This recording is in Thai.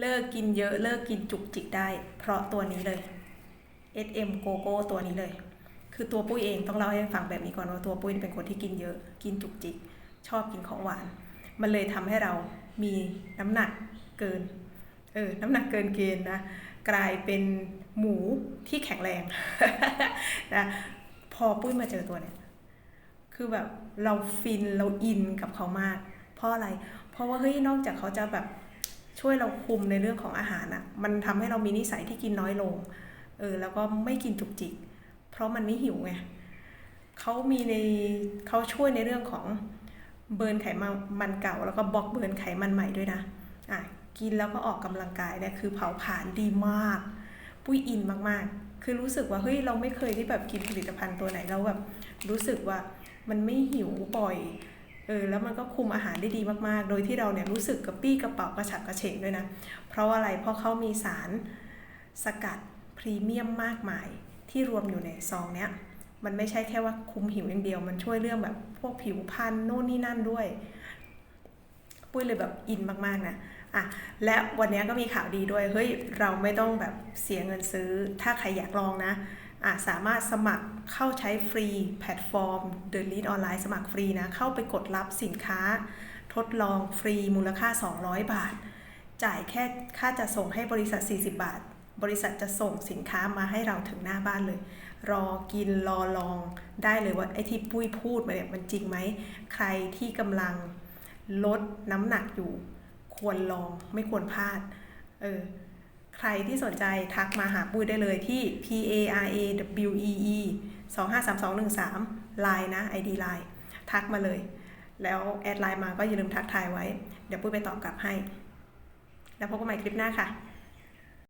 เลิกกินเยอะเลิกกินจุกจิกได้ เพราะตัวนี้เลย SM g o g o ตัวนี้เลย คือตัวปุ้ยเองต้องเล่าให้ฟังแบบนี้ก่อนว่าตัวปุ้ยเป็นคนที่กินเยอะกินจุกจิก ชอบกินของหวาน มันเลยทำให้เรามีน้ำหนักเกินเออน้ำหนักเกินเกณฑ์นะกลายเป็นหมูที่แข็งแรงนะพอปุ้ยมาเจอตัวเนี่ยคือแบบเราฟินเราอินกับเขามาก เพราะอะไร เพราะว่าเฮ้ยนอกจากเขาจะแบบ ช่วยเราคุมในเรื่องของอาหารอะมันทำให้เรามีนิสัยที่กินน้อยลง เออ แล้วก็ไม่กินจุกจิก เพราะมันไม่หิวไงเขามีในเขาช่วยในเรื่องของเบิร์นไขมันมันเก่า แล้วก็บล็อกเบิร์นไขมันใหม่ด้วยนะ อะ กินแล้วก็ออกกำลังกายเนี่ยคือเผาผลาญดีมาก ปุ้ยอินมากๆ คือรู้สึกว่าเฮ้ยเราไม่เคยที่แบบกินผลิตภัณฑ์ตัวไหนแล้วแบบรู้สึกว่ามันไม่หิวบ่อย ออแล้วมันก็คุมอาหารได้ดีมากๆ โดยที่เราเนี่ยรู้สึกกระปี้กระเป๋ากระฉับกระเฉงด้วยนะ เพราะอะไร เพราะเขามีสารสกัดพรีเมียมมากมายที่รวมอยู่ในซองเนี้ย มันไม่ใช่แค่ว่าคุมหิวอย่างเดียว มันช่วยเรื่องแบบพวกผิวพรรณโน่นนี่นั่นด้วย ปุ้ยเลยแบบอินมากๆนะอะและวันนี้ก็มีข่าวดีด้วย เฮ้ย เราไม่ต้องแบบเสียเงินซื้อ ถ้าใครอยากลองนะ สามารถสมัครเข้าใช้ฟรีแพลตฟอร์ม The Lead ออนไลน์สมัครฟรีนะ เข้าไปกดรับสินค้า ทดลองฟรีมูลค่า 200 บาท จ่ายแค่ค่าจะส่งให้บริษัท 40 บาท บริษัทจะส่งสินค้ามาให้เราถึงหน้าบ้านเลย รอกินรอลองได้เลยว่าไอ้ที่ปุ้ยพูดมาเนี่ยมันจริงไหม ใครที่กำลังลดน้ำหนักอยู่ ควรลองไม่ควรพลาด เออ ใครที่สนใจทักมาหาปุ้ยได้เลยที่ P A R A W E E 2 5 3 2 1 3 Line นะ ID Line ทักมาเลย แล้วแอดไลน์มาก็อย่าลืมทักทายไว้ เดี๋ยวปุ้ยไปตอบกลับให้ แล้วพบกันใหม่คลิปหน้าค่ะ